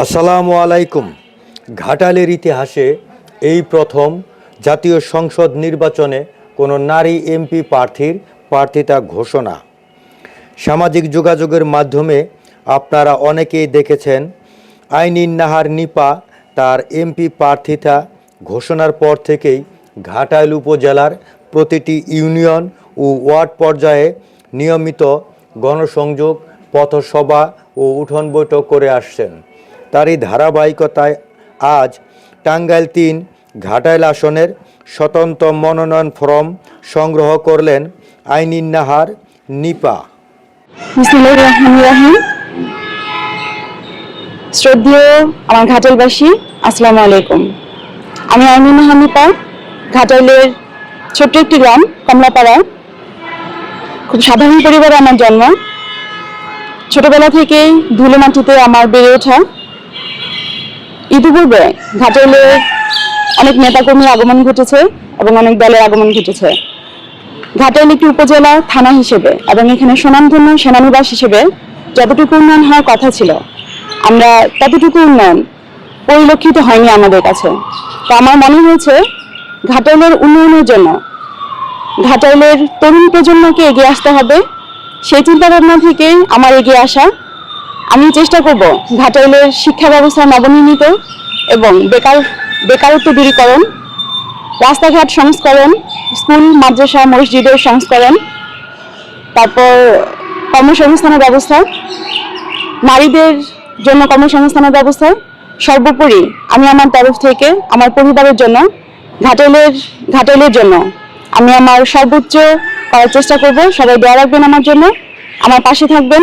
আসসালামু আলাইকুম। ঘাটালের ইতিহাসে এই প্রথম জাতীয় সংসদ নির্বাচনে কোনো নারী এমপি প্রার্থীর প্রার্থিতা ঘোষণা। সামাজিক যোগাযোগের মাধ্যমে আপনারা অনেকেই দেখেছেন, আইনিন নাহার নিপা তার এমপি প্রার্থিতা ঘোষণার পর থেকেই ঘাটাইল উপজেলার প্রতিটি ইউনিয়ন ও ওয়ার্ড পর্যায়ে নিয়মিত গণসংযোগ, পথসভা ও উঠোন বৈঠক করে আসছেন। তারই ধারাবাহিকতায় আজ টাঙ্গাইল তিন ঘাটাইল আসনের স্বতন্ত্র মনোনয়ন ফর্ম সংগ্রহ করলেন আইনিন নাহার নিপা। শ্রদ্ধেয় আমার ঘাটাইলবাসী, আসসালামু আলাইকুম। আমি আইমিন হামিপা ঘাটাইলের ছোট্ট একটি গ্রাম কমলাপাড়া খুব সাধারণ পরিবারে আমার জন্ম। ছোটবেলা থেকেই ধুলো মাটিতে আমার বেড়ে ওঠা ইতিপূর্বে ঘাটাইলে অনেক নেতাকর্মীর আগমন ঘটেছে এবং অনেক দলের আগমন ঘটেছে। ঘাটাইল একটি উপজেলা থানা হিসেবে এবং এখানে সুনামধন্য সেনানিবাস হিসেবে যতটুকু উন্নয়ন হওয়ার কথা ছিল, আমরা ততটুকু উন্নয়ন পরিলক্ষিত হয়নি আমাদের কাছে। তো আমার মনে হয়েছে ঘাটাইলের উন্নয়নের জন্য ঘাটাইলের তরুণ প্রজন্মকে এগিয়ে আসতে হবে। সেই চিন্তাভাবনা থেকেই আমার এগিয়ে আসা আমি চেষ্টা করব ঘাটাইলের শিক্ষা ব্যবস্থা নবনির্মিত এবং বেকার বেকারত্ব দূরীকরণ, রাস্তাঘাট সংস্করণ, স্কুল, মাদ্রাসা মসজিদের সংস্করণ, তারপর কর্মসংস্থানের ব্যবস্থা, নারীদের জন্য কর্মসংস্থানের ব্যবস্থা। সর্বোপরি আমি আমার তরফ থেকে আমার পরিবারের জন্য ঘাটাইলের ঘাটাইলের জন্য আমি আমার সর্বোচ্চ করার চেষ্টা করব। সবাই দোয়া রাখবেন আমার জন্য। আমার পাশে থাকবেন।